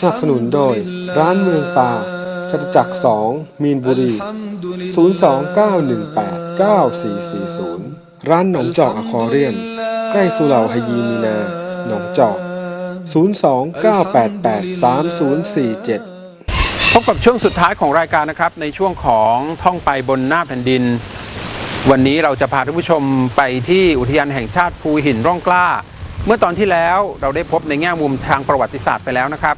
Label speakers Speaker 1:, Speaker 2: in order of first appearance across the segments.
Speaker 1: สนับสนุนโดย ร้านเมืองป่าจตุจักรสองมีนบุรี 029189440 ร้านหนองจอกอคอเรียนใกล้สุเหร่าฮยีมีนา หนองจอก 029883047
Speaker 2: พบกับช่วงสุดท้ายของรายการนะครับ ในช่วงของท่องไปบนหน้าแผ่นดิน วันนี้เราจะพาท่านผู้ชมไปที่อุทยานแห่งชาติภูหินร่องกล้า เมื่อตอนที่แล้วเราได้พบในแง่มุมทางประวัติศาสตร์ไปแล้วนะครับ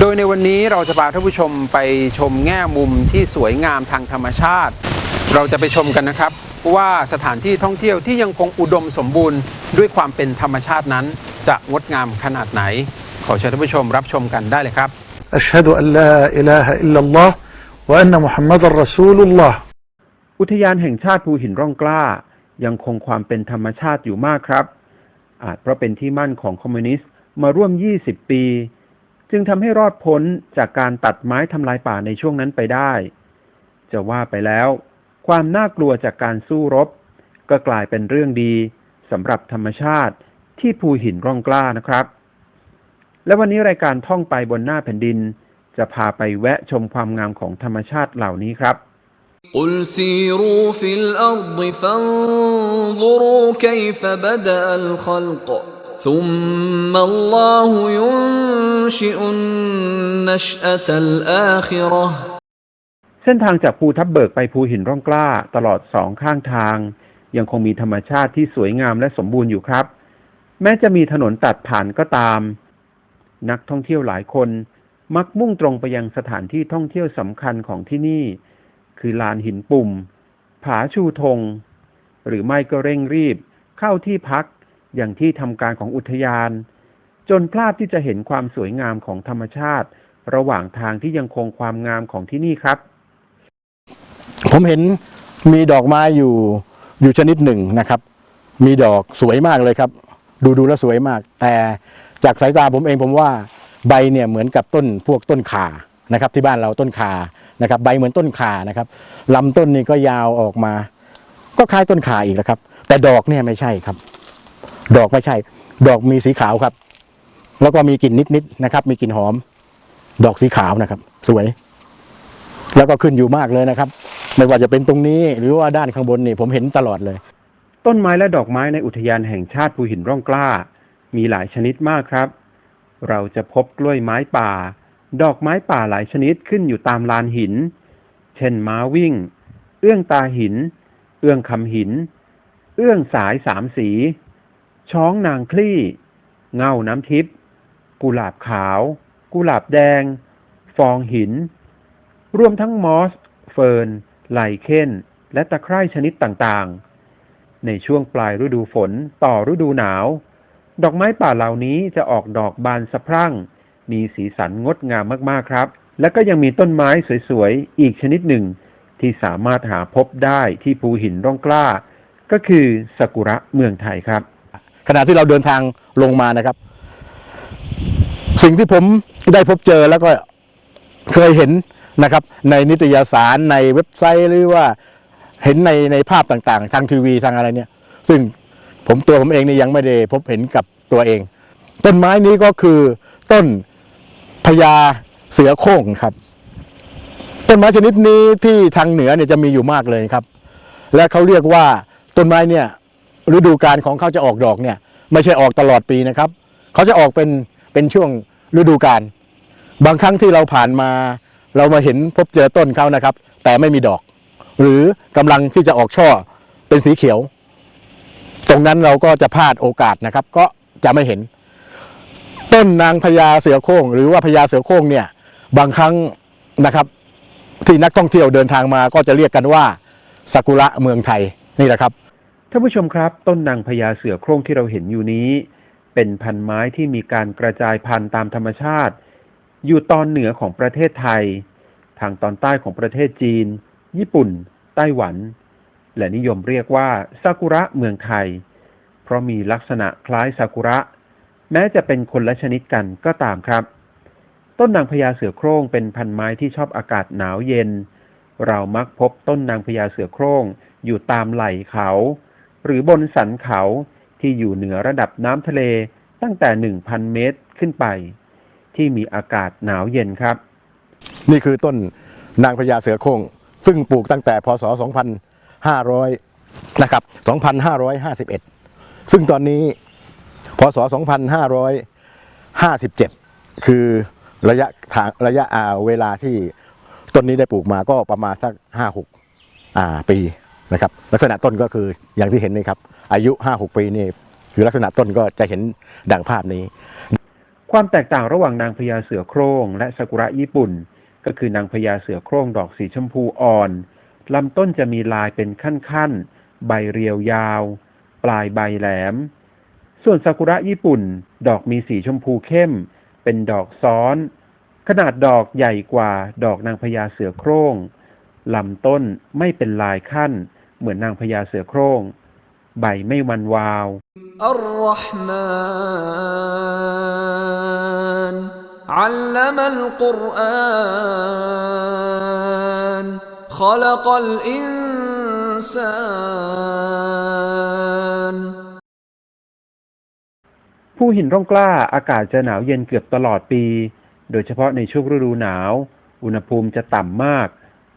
Speaker 2: โดยในวันนี้เราจะพาท่านผู้ชมไปชมแง่มุมที่สวยงามทางธรรมชาติ เราจะไปชมกันนะครับ ว่าสถานที่ท่องเที่ยวที่ยังคงอุดมสมบูรณ์ ด้วยความเป็นธรรมชาตินั้น จะงดงามขนาดไหน ขอเชิญท่านผู้ชมรับชมกันได้เลยครับ
Speaker 3: أشهد أن لا إله إلا الله وأن محمد رسول الله
Speaker 4: อุทยานแห่งชาติภูหินร่องกล้า ยังคงความเป็นธรรมชาติอยู่มากครับ อาจเพราะเป็นที่มั่นของคอมมิวนิสต์มาร่วม 20 ปี จึงทำให้รอดพ้นจากการตัดไม้ทำลายป่าในช่วงนั้นไปได้ จะว่าไปแล้ว ความน่ากลัวจากการสู้รบ ก็กลายเป็นเรื่องดีสำหรับธรรมชาติที่ภูหินร่องกล้านะครับ และวันนี้รายการท่องไปบนหน้าแผ่นดิน จะพาไปแวะชมความงามของธรรมชาติเหล่านี้ครับ
Speaker 5: قل سيروا في الأرض فانظروا كيف بدأ الخلق ثم الله ينشئ النشأة الآخرة
Speaker 4: เส้นทางจากภูทับเบิกไปภูหินร่องกล้าตลอดสองข้างทาง ยังคงมีธรรมชาติที่สวยงามและสมบูรณ์อยู่ครับ แม้จะมีถนนตัดผ่านก็ตาม นักท่องเที่ยวหลายคน มักมุ่งตรงไปยังสถานที่ท่องเที่ยวสำคัญของที่นี่ คือลานหินปุ่ม ผาชูธง หรือไม่ก็เร่งรีบ เข้าที่พักอย่างที่ทำการของอุทยาน จนพลาดที่จะเห็นความสวยงามของธรรมชาติ ระหว่างทางที่ยังคงความงามของที่นี่ครับ
Speaker 6: ผมเห็นมีดอกไม้อยู่อยู่ชนิดหนึ่งนะครับ มีดอกสวยมากเลยครับ ดูดูแล้วสวยมาก แต่จากสายตาผมเองผมว่าใบเนี่ยเหมือนกับต้นพวกต้นขานะครับ ที่บ้านเราต้นขา นะครับใบเหมือนต้นข่านะครับลำต้นนี่ก็ยาวออกมา ก็คล้ายต้นข่าอีกแล้วครับ แต่ดอกเนี่ยไม่ใช่ครับ ดอกไม่ใช่ ดอกมีสีขาวครับ แล้วก็มีกลิ่นนิดๆนะครับ มีกลิ่นหอม ดอกสีขาวนะครับ สวย แล้วก็ขึ้นอยู่มากเลยนะครับ ไม่ว่าจะเป็นตรงนี้หรือว่าด้านข้างบนนี่ผมเห็นตลอดเลย
Speaker 4: ต้นไม้และดอกไม้ในอุทยานแห่งชาติภูหินร่องกล้า มีหลายชนิดมากครับ เราจะพบกล้วยไม้ป่า ดอกไม้ป่าหลายชนิดขึ้นอยู่ตามลานหิน เช่นม้าวิ่ง เอื้องตาหิน เอื้องคำหิน เอื้องสายสามสี ช้องนางคลี่ เงาน้ำทิพย์กุหลาบขาว กุหลาบแดง ฟองหิน รวมทั้งมอส เฟิร์นไลเค้นและตะไคร่ชนิดต่างๆ ในช่วงปลายฤดูฝนต่อฤดูหนาว ดอกไม้ป่าเหล่านี้จะออกดอกบานสะพรั่ง มีสีสันงดงามมากๆครับ และก็ยังมีต้นไม้สวยๆ อีกชนิดหนึ่ง ที่สามารถหาพบได้ที่ภูหินร่องกล้า ก็คือซากุระเมืองไทยครับ
Speaker 6: ขณะที่เราเดินทางลงมานะครับ สิ่งที่ผมได้พบเจอแล้วก็เคยเห็นนะครับ ในนิตยสารในเว็บไซต์หรือว่าเห็นในในภาพต่างๆ ทางทีวีทางอะไรเนี่ย ซึ่งผมตัวผมเองนี่ยังไม่ได้พบเห็นกับตัวเอง ต้นไม้นี้ก็คือต้น พญาเสือโคร่งครับต้นไม้ชนิดนี้ที่ทางเหนือเนี่ยจะมีอยู่มากเลยครับ และเขาเรียกว่าต้นไม้เนี่ยฤดูกาลของเขาจะออกดอกเนี่ย ไม่ใช่ออกตลอดปีนะครับ เขาจะออกเป็นเป็นช่วงฤดูกาลบางครั้งที่เราผ่านมา เรามาเห็นพบเจอต้นเขานะครับ แต่ไม่มีดอก หรือกำลังที่จะออกช่อเป็นสีเขียว ตรงนั้นเราก็จะพลาดโอกาสนะครับ ก็จะไม่เห็น ต้นนางพญาเสือโคร่งหรือว่าพญาเสือโคร่งเนี่ยบางครั้งนะครับที่นักท่องเที่ยวเดินทางมาก็จะเรียกกันว่าซากุระเมืองไทยนี่แหละครับ
Speaker 4: ท่านผู้ชมครับ ต้นนางพญาเสือโคร่งที่เราเห็นอยู่นี้ เป็นพันไม้ที่มีการกระจายพันธุ์ตามธรรมชาติ อยู่ตอนเหนือของประเทศไทย ทางตอนใต้ของประเทศจีน ญี่ปุ่น ไต้หวัน และนิยมเรียกว่าซากุระเมืองไทย เพราะมีลักษณะคล้ายซากุระ แม้จะเป็นคนละชนิดกันก็ตามครับ ต้นนางพญาเสือโคร่งเป็นพันไม้ที่ชอบอากาศหนาวเย็น เรามักพบต้นนางพญาเสือโคร่งอยู่ตามไหล่เขา หรือบนสันเขาที่อยู่เหนือระดับน้ำทะเลตั้งแต่ 1,000 เมตรขึ้นไป ที่มีอากาศหนาวเย็นครับ
Speaker 6: นี่คือต้นนางพญาเสือโคร่งซึ่งปลูกตั้งแต่พศ 2500 นะครับ 2551 ซึ่งตอนนี้ พศ 2557 คือระยะทางระยะอ่าเวลาที่ต้นนี้ได้ปลูกมาก็ประมาณสัก 5-6อ่าปีนะครับ ลักษณะต้นก็คืออย่างที่เห็นนี่ครับ อายุ 5-6 ปีนี่คือลักษณะต้นก็จะเห็นดังภาพนี้
Speaker 4: ความแตกต่างระหว่างนางพญาเสือโคร่งและซากุระญี่ปุ่น ก็คือนางพญาเสือโคร่งดอกสีชมพูอ่อนลำต้นจะมีลายเป็นขั้นๆ ใบเรียวยาว ปลายใบแหลม ส่วนซากุระญี่ปุ่น ดอกมีสีชมพูเข้ม เป็นดอกซ้อน ขนาดดอกใหญ่กว่าดอกนางพญาเสือโคร่งลำต้นไม่เป็นลายขั้น เหมือนนางพญาเสือโคร่ง ใบไม่มันวาว
Speaker 5: الرحمن علم القرآن خلق الإنسان
Speaker 4: ภูหินร่องกล้าอากาศจะหนาวเย็นเกือบตลอดปี โดยเฉพาะในช่วงฤดูหนาว อุณหภูมิจะต่ำมาก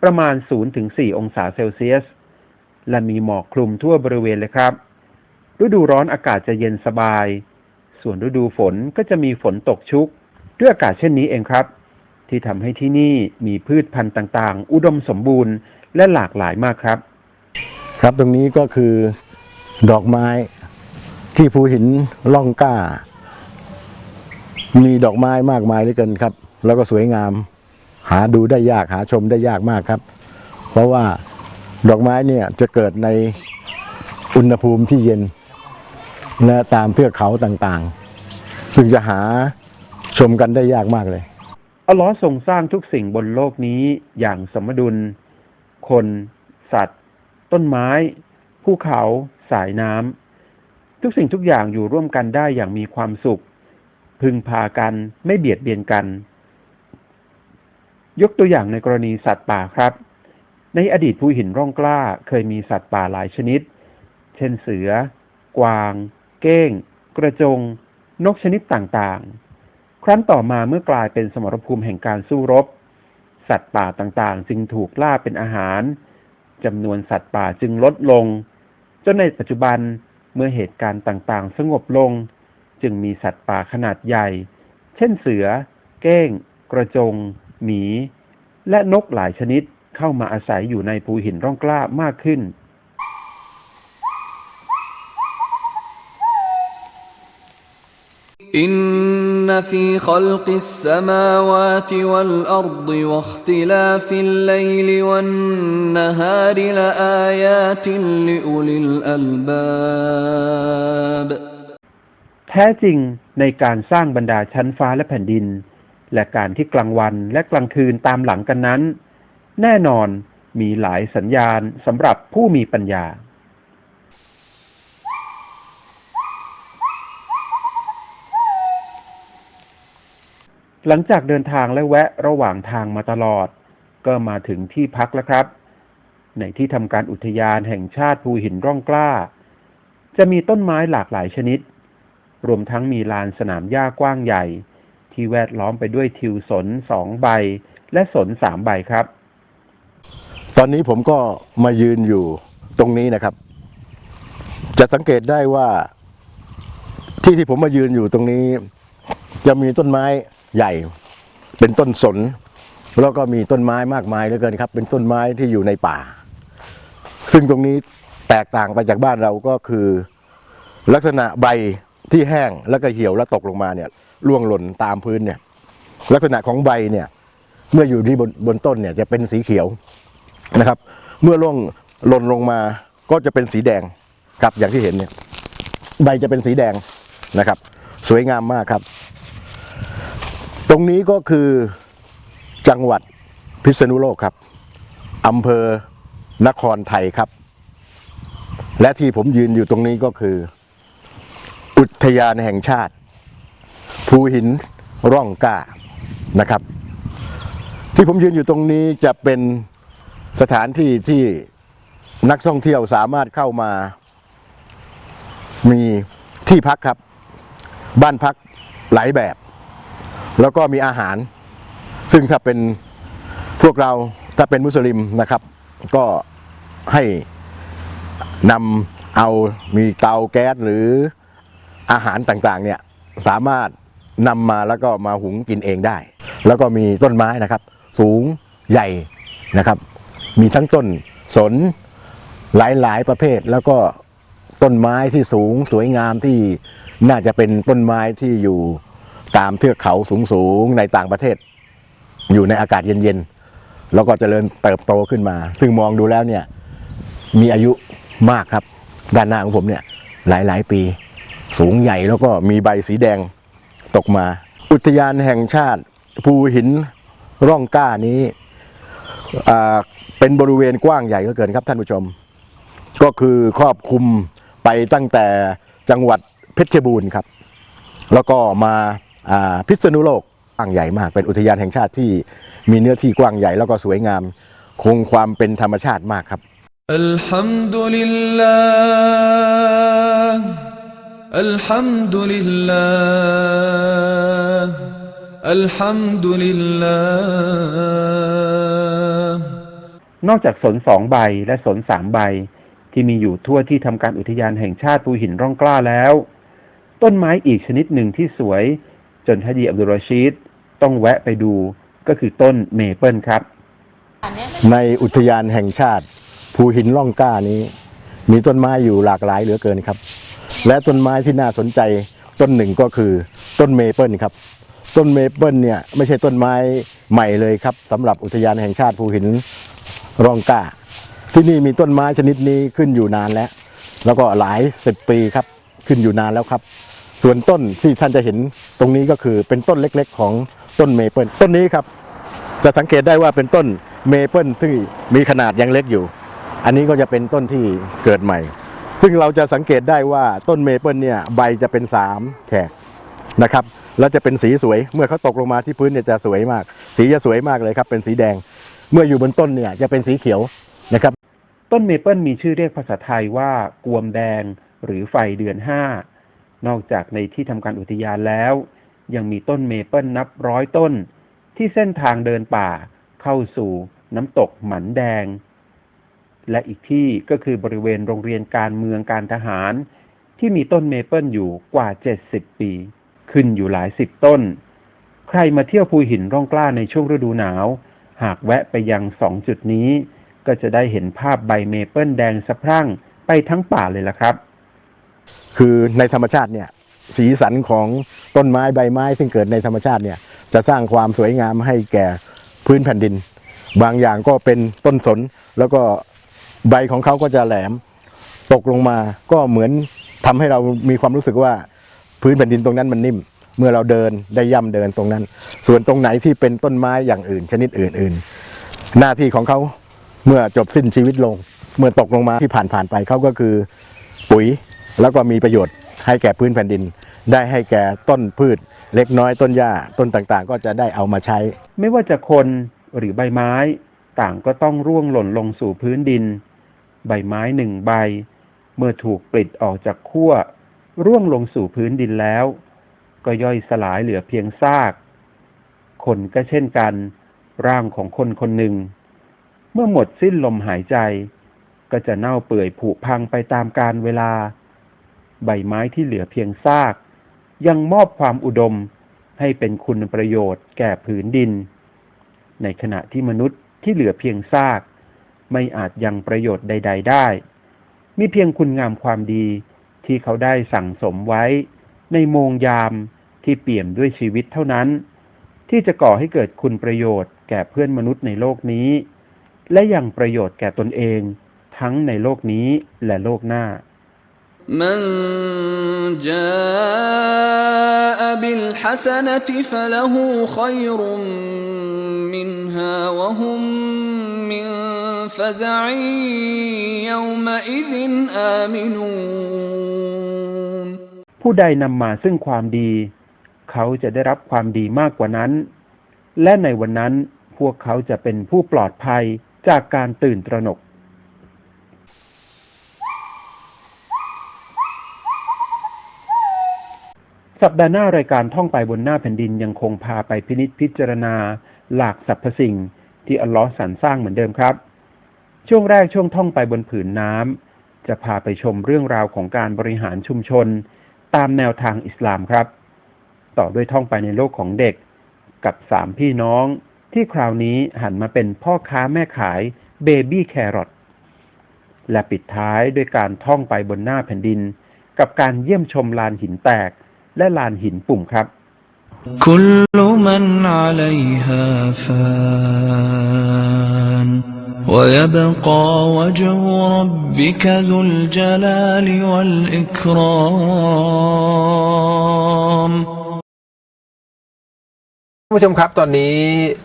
Speaker 4: ประมาณ 0-4 องศาเซลเซียส และมีหมอกคลุมทั่วบริเวณเลยครับ ฤดูร้อนอากาศจะเย็นสบาย ส่วนฤดูฝนก็จะมีฝนตกชุก ด้วยอากาศเช่นนี้เองครับ ที่ทำให้ที่นี่มีพืชพันธุ์ต่างๆ อุดมสมบูรณ์และหลากหลายมากครับ
Speaker 6: ครับตรงนี้ก็คือดอกไม้ ที่ภูหินล่องกล้า มีดอกไม้มากมายเหลือเกินครับ แล้วก็สวยงาม หาดูได้ยากหาชมได้ยากมากครับ เพราะว่าดอกไม้เนี่ยจะเกิดในอุณหภูมิที่เย็น และตามเทือกเขาต่างๆ ซึ่งจะหาชมกันได้ยากมากเลย
Speaker 4: อัลลอฮ์ทรงสร้างทุกสิ่งบนโลกนี้อย่างสมดุล คน สัตว์ ต้นไม้ ภูเขา สายน้ำ ทุกสิ่งทุกอย่างอยู่ร่วมกันได้อย่างมีความสุข พึงพากันไม่เบียดเบียนกัน ยกตัวอย่างในกรณีสัตว์ป่าครับ ในอดีตภูหินร่องกล้าเคยมีสัตว์ป่าหลายชนิด เช่นเสือ กวาง เก้ง กระจง นกชนิดต่างๆ ครั้นต่อมาเมื่อกลายเป็นสมรภูมิแห่งการสู้รบ สัตว์ป่าต่างๆ จึงถูกล่าเป็นอาหารจำนวนสัตว์ป่าจึงลดลง จนในปัจจุบัน เมื่อเหตุการณ์ต่างๆ สงบลง จึงมีสัตว์ป่าขนาดใหญ่ เช่นเสือ เก้ง กระจง หมี และนกหลายชนิดเข้ามาอาศัยอยู่ในภูหินร่องกล้ามากขึ้น
Speaker 5: إن في خلق السماوات والأرض واختلاف الليل والنهار لآيات لأولي الألباب
Speaker 4: แท้จริงในการสร้างบรรดาชั้นฟ้าและแผ่นดิน และการที่กลางวันและกลางคืนตามหลังกันนั้น แน่นอนมีหลายสัญญาณสำหรับผู้มีปัญญา หลังจากเดินทางและแวะระหว่างทางมาตลอด ก็มาถึงที่พักแล้วครับ ในที่ทำการอุทยานแห่งชาติภูหินร่องกล้า จะมีต้นไม้หลากหลายชนิด รวมทั้งมีลานสนามหญ้ากว้างใหญ่ ที่แวดล้อมไปด้วยทิวสนสองใบ และสนสามใบครับ
Speaker 6: ตอนนี้ผมก็มายืนอยู่ตรงนี้นะครับ จะสังเกตได้ว่าที่ที่ผมมายืนอยู่ตรงนี้ จะมีต้นไม้ ใหญ่ เป็นต้นสน แล้วก็มีต้นไม้มากมายเหลือเกินครับ เป็นต้นไม้ที่อยู่ในป่า ซึ่งตรงนี้แตกต่างไปจากบ้านเราก็คือ ลักษณะใบที่แห้งแล้วก็เหี่ยวแล้วตกลงมาเนี่ยร่วงหล่นตามพื้นเนี่ยลักษณะของใบเนี่ยเมื่ออยู่ที่บนบนต้นเนี่ยจะเป็นสีเขียวนะครับ เมื่อล่วงหล่นลงมาก็จะเป็นสีแดงครับอย่างที่เห็นเนี่ยใบจะเป็นสีแดงนะครับ สวยงามมากครับ ตรงนี้ก็คือจังหวัดพิษณุโลกครับอำเภอนครไทยครับ และที่ผมยืนอยู่ตรงนี้ก็คือ อุทยานแห่งชาติ ภูหินร่องกล้านะครับ ที่ผมยืนอยู่ตรงนี้จะเป็นสถานที่ที่นักท่องเที่ยวสามารถเข้ามา มีที่พักครับ บ้านพักหลายแบบ แล้วก็มีอาหาร ซึ่งถ้าเป็นพวกเราถ้าเป็นมุสลิมนะครับ ก็ให้นำเอามีเตาแก๊สหรืออาหารต่างๆเนี่ยสามารถนำมาแล้วก็มาหุงกินเองได้ แล้วก็มีต้นไม้นะครับ สูงใหญ่นะครับ มีทั้งต้นสนหลายๆประเภท แล้วก็ต้นไม้ที่สูงสวยงามที่น่าจะเป็นต้นไม้ที่อยู่ ตามเทือกเขาสูงๆในต่างประเทศ อยู่ในอากาศเย็นๆแล้วก็เจริญเติบโตขึ้นมา ซึ่งมองดูแล้วเนี่ยมีอายุมากครับ ด้านหน้าของผมเนี่ยหลายๆ ปี สูงใหญ่แล้วก็มีใบสีแดงตกมา อุทยานแห่งชาติภูหินร่องก้านี้เป็นบริเวณกว้างใหญ่เหลือเกินครับท่านผู้ชม ก็คือครอบคลุมไปตั้งแต่จังหวัดเพชรบูรณ์ครับ แล้วก็มา พิษณุโลกกว้างใหญ่มาก เป็นอุทยานแห่งชาติที่มีเนื้อที่กว้างใหญ่แล้วก็สวยงาม คงความเป็นธรรมชาติมากครับ
Speaker 5: อัลฮัมดุลิลลาห์อัลฮัมดุลิาห์อัลฮัม
Speaker 4: นอกจากสนสองใบและสนสามใบ ที่มีอยู่ทั่วที่ทำการอุทยานแห่งชาติภูหินร่องกล้าแล้ว ต้นไม้อีกชนิดหนึ่งที่สวย จนฮาดีอับดุลรอชีดต้องแวะไปดูก็คือต้นเมเปิลครับ
Speaker 6: ในอุทยานแห่งชาติ ภูหินล่องกล้านี้ มีต้นไม้อยู่หลากหลายเหลือเกินครับ และต้นไม้ที่น่าสนใจต้นหนึ่งก็คือต้นเมเปิลครับ ต้นเมเปิลเนี่ยไม่ใช่ต้นไม้ใหม่เลยครับสำหรับอุทยานแห่งชาติภูหินร่องกล้า ที่นี่มีต้นไม้ชนิดนี้ขึ้นอยู่นานแล้ว แล้วก็หลายสิบปีครับขึ้นอยู่นานแล้วครับ ส่วนต้นที่ท่านจะเห็นตรงนี้ก็คือเป็นต้นเล็กๆ ของต้นเมเปิลต้นนี้ครับ จะสังเกตได้ว่าเป็นต้นเมเปิลที่มีขนาดยังเล็กอยู่ อันนี้ก็จะเป็นต้นที่เกิดใหม่ ซึ่งเราจะสังเกตได้ว่าต้นเมเปิลเนี่ยใบจะเป็นสามแฉกนะครับแล้วจะเป็นสีสวยเมื่อเขาตกลงมาที่พื้นเนี่ยจะสวยมาก สีจะสวยมากเลยครับ เป็นสีแดง เมื่ออยู่บนต้นเนี่ยจะเป็นสีเขียวนะครับ
Speaker 4: ต้นเมเปิลมีชื่อเรียกภาษาไทยว่ากวมแดง หรือไฟเดือนห้า นอกจากในที่ทำการอุทยานแล้ว ยังมีต้นเมเปิลนับร้อยต้น ที่เส้นทางเดินป่าเข้าสู่น้ำตกหมันแดง และอีกที่ก็คือบริเวณโรงเรียนการเมืองการทหาร ที่มีต้นเมเปิลอยู่กว่า 70 ปี ขึ้นอยู่หลายสิบต้น ใครมาเที่ยวภูหินร่องกล้าในช่วงฤดูหนาว หากแวะไปยังสองจุดนี้ ก็จะได้เห็นภาพใบเมเปิลแดงสะพรั่งไปทั้งป่าเลยล่ะครับ
Speaker 6: คือในธรรมชาติเนี่ยสีสันของต้นไม้ใบไม้ ซึ่งเกิดในธรรมชาติเนี่ยจะสร้างความสวยงามให้แก่พื้นแผ่นดิน บางอย่างก็เป็นต้นสน แล้วก็ใบของเขาก็จะแหลม ตกลงมาก็เหมือนทำให้เรามีความรู้สึกว่าพื้นแผ่นดินตรงนั้นมันนิ่ม เมื่อเราเดินได้ย่ำเดินตรงนั้น ส่วนตรงไหนที่เป็นต้นไม้อย่างอื่น ชนิดอื่น ๆ หน้าที่ของเขาเมื่อจบสิ้นชีวิตลง เมื่อตกลงมาที่ผ่านผ่านๆไปเขาก็คือปุ๋ย แล้วก็มีประโยชน์ให้แก่พื้นแผ่นดิน ได้ให้แก่ต้นพืช เล็กน้อยต้นหญ้าต้นต่างๆ ก็จะได้เอามาใช้
Speaker 4: ไม่ว่าจะคนหรือใบไม้ ต่างก็ต้องร่วงหล่นลงสู่พื้นดิน ใบไม้หนึ่งใบ เมื่อถูกปลิดออกจากขั้ว ร่วงลงสู่พื้นดินแล้ว ก็ย่อยสลายเหลือเพียงซาก คนก็เช่นกัน ร่างของคนคนหนึ่ง เมื่อหมดสิ้นลมหายใจ ก็จะเน่าเปื่อยผุพังไปตามกาลเวลา ใบไม้ที่เหลือเพียงซาก ยังมอบความอุดมให้เป็นคุณประโยชน์แก่ผืนดิน ในขณะที่มนุษย์ที่เหลือเพียงซาก ไม่อาจยังประโยชน์ใด ๆ ได้ มีเพียงคุณงามความดีที่เขาได้สั่งสมไว้ ในโมงยามที่เปี่ยมด้วยชีวิตเท่านั้น ที่จะก่อให้เกิดคุณประโยชน์แก่เพื่อนมนุษย์ในโลกนี้ และยังประโยชน์แก่ตนเอง ทั้งในโลกนี้และโลกหน้า
Speaker 5: من جاء بالحسنة فله خير منها وهم من فزع يومئذ آمنون
Speaker 4: ผู้ใดนำมาซึ่งความดี เขาจะได้รับความดีมากกว่านั้น และในวันนั้นพวกเขาจะเป็นผู้ปลอดภัยจากการตื่นตระหนก สัปดาห์หน้ารายการท่องไปบนหน้าแผ่นดินยังคงพาไปพินิจพิจารณา หลากสรรพสิ่ง ที่อัลลอฮ์สรรสร้างเหมือนเดิมครับ ช่วงแรกช่วงท่องไปบนผืนน้ำจะพาไปชมเรื่องราวของการบริหารชุมชน ตามแนวทางอิสลามครับ ต่อด้วยท่องไปในโลกของเด็ก กับสามพี่น้อง ที่คราวนี้หันมาเป็นพ่อค้าแม่ขายเบบี้แครอทและปิดท้ายด้วยการท่องไปบนหน้าแผ่นดิน กับการเยี่ยมชมลานหินแตก และลานหินปุ่มครับ
Speaker 5: كل من عليها فان ويبقى وجه ربك ذو الجلال والإكرام
Speaker 2: ท่านผู้ชมครับตอนนี้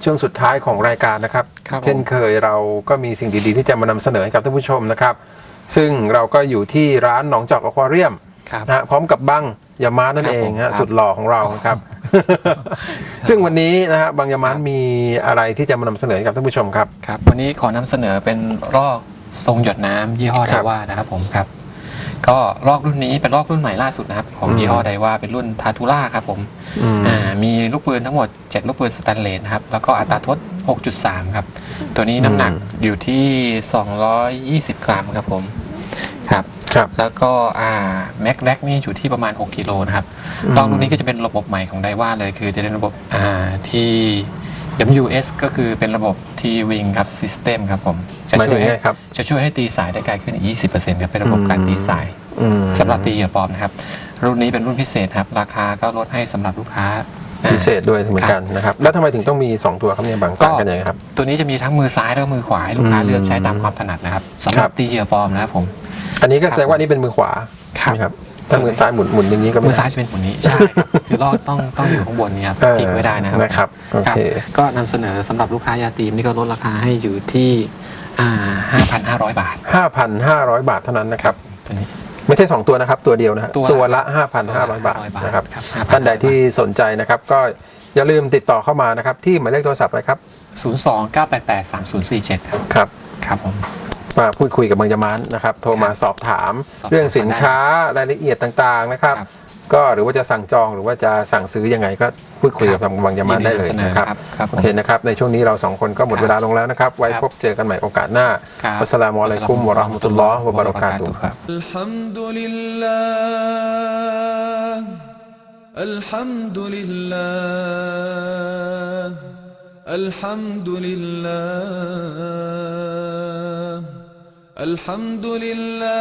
Speaker 2: ช่วงสุดท้ายของรายการนะครับ
Speaker 7: ครับผม
Speaker 2: เช่นเคยเราก็มีสิ่งดีๆ ที่จะมานำเสนอให้กับท่านผู้ชมนะครับ ซึ่งเราก็อยู่ที่ร้านหนองจอกอควาเรียม
Speaker 7: ครับ
Speaker 2: นะฮะพร้อมกับบัง ยามานั่น
Speaker 7: ครับ
Speaker 2: เอง
Speaker 7: ผม
Speaker 2: ฮะ
Speaker 7: ครับ
Speaker 2: สุดหล่อของเราครับ ซึ่งวันนี้นะฮะบังยามานมีอะไรที่จะมานำเสนอให้กับท่านผู้ชมครับ
Speaker 7: ครับ วันนี้ขอนำเสนอเป็นลอกทรงหยดน้ำยี่ห้อ
Speaker 2: ค
Speaker 7: ได
Speaker 2: รับ
Speaker 7: ว่านะครับผมครับ ก็ลอกรุ่นนี้เป็นลอกรุ่นใหม่ล่าสุดนะครับ ของ
Speaker 2: อืม
Speaker 7: ยี่ห้อไดว่าเป็นรุ่นทาทูล่าครับผม
Speaker 2: อืม
Speaker 7: อ่ามีลูกปืนทั้งหมด 7 ลูกปืนสแตนเลสนะครับแล้วก็อัตราทด 6.3 ครับ ตัวนี้น้ำหนัก
Speaker 2: อืม
Speaker 7: อยู่ที่ 220 กรัมครับผมครับ
Speaker 2: ครับ
Speaker 7: แล้วก็อ่าแม็กแรกนี่อยู่ที่ประมาณ 6กิโลนะครับ
Speaker 2: อืม
Speaker 7: ลองรุ่นนี้ก็จะเป็นระบบใหม่ของไดว่าเลยคือจะเป็นระบบอ่าที่ WS ก็คือเป็นระบบ T Wing ครับ System ครับผม จะ
Speaker 2: หมาย
Speaker 7: ช่
Speaker 2: ถึ
Speaker 7: วย
Speaker 2: ง
Speaker 7: ให้
Speaker 2: ไงครับ
Speaker 7: จะช่วยให้ตีสายได้ไกลขึ้นอีก 20%ครับ เป็นระบบการตีสาย
Speaker 2: อืม
Speaker 7: สำหรับตีเหยื่อปลอมนะครับ รุ่นนี้เป็นรุ่นพิเศษครับ ราคาก็ลดให้สำหรับลูกค้าอ่า
Speaker 2: พิเศษด้วยเหมือนกันนะครับ แล้วทำไมถึงต้องมี 2 ตัวครับเนี่ยบางต่างกันยังไงครับ
Speaker 7: ตัวนี้จะมีทั้งมือซ้ายและมือขวาให้ลูกค้า
Speaker 2: อืม
Speaker 7: เลือกใช้ตามความถนัดนะครับสำห
Speaker 2: ครั
Speaker 7: รับบตีเหยื่อปลอมนะครับผม
Speaker 2: อันนี้ก็แสดงว่านี่เป็นมือขวา
Speaker 7: ครับ
Speaker 2: ใช่ไหมครับถ้ามือซ้ายหมุนหมุนอย่างนี้ก็ไม่
Speaker 7: มือ
Speaker 2: ได้
Speaker 7: ซ้ายจะเป็นผลนี้ ใช่ครับคือลอกต้องต้องอยู่ข้างบนนี้ครับ
Speaker 2: เออ
Speaker 7: พลิกไว้ได้นะครับ
Speaker 2: นะครับโอเค
Speaker 7: ก็นำเสนอสำหรับลูกค้ายาตีมนี่ก็ลดราคาให้อยู่ที่อ่า5,500 บาท
Speaker 2: 5,500 บาทเท่านั้นนะครับ
Speaker 7: ตัวนี้
Speaker 2: ไม่ใช่2ตัวนะครับ ตัวเดียวนะฮะ
Speaker 7: ตัวละ
Speaker 2: ตัวละ
Speaker 7: ตัวละ
Speaker 2: 5,500บาท
Speaker 7: บาท
Speaker 2: นะครับ
Speaker 7: ครับ5,500
Speaker 2: ท่านใดที่สนใจนะครับ ก็อย่าลืมติดต่อเข้ามานะครับ ที่หมายเลขโทรศัพท์อะไรครับ
Speaker 7: 029883047 ครับ
Speaker 2: ครับ
Speaker 7: ครับผม
Speaker 2: มาพูดคุยกับบางยามานนะครับ โทรมาสอบถาม
Speaker 7: สอบถาม
Speaker 2: เรื่องสินค้ารายละเอียดต่างๆนะครับ
Speaker 7: ครับ
Speaker 2: ก็หรือว่าจะสั่งจองหรือว่าจะสั่งซื้อยังไงก็พูดคุยกับทางบางยามานได้เลย
Speaker 7: ยินดีนำเสนอ
Speaker 2: นะครับ
Speaker 7: ครับครับผม
Speaker 2: โอเคนะครับ ในช่วงนี้เราสองคนก็หมด
Speaker 7: ครับ
Speaker 2: เวลาลงแล้วนะครับ ไว้
Speaker 7: ครับ
Speaker 2: พบเจอกันใหม่โอกาสหน้า
Speaker 7: ครับ
Speaker 2: วัสสลามุอะลัยกุมวะเราะห์มะตุลลอฮ์วะบะเราะกาตุฮ์
Speaker 7: ครับ
Speaker 5: الحمد لله الحمد لله الحمد لله الحمد لله.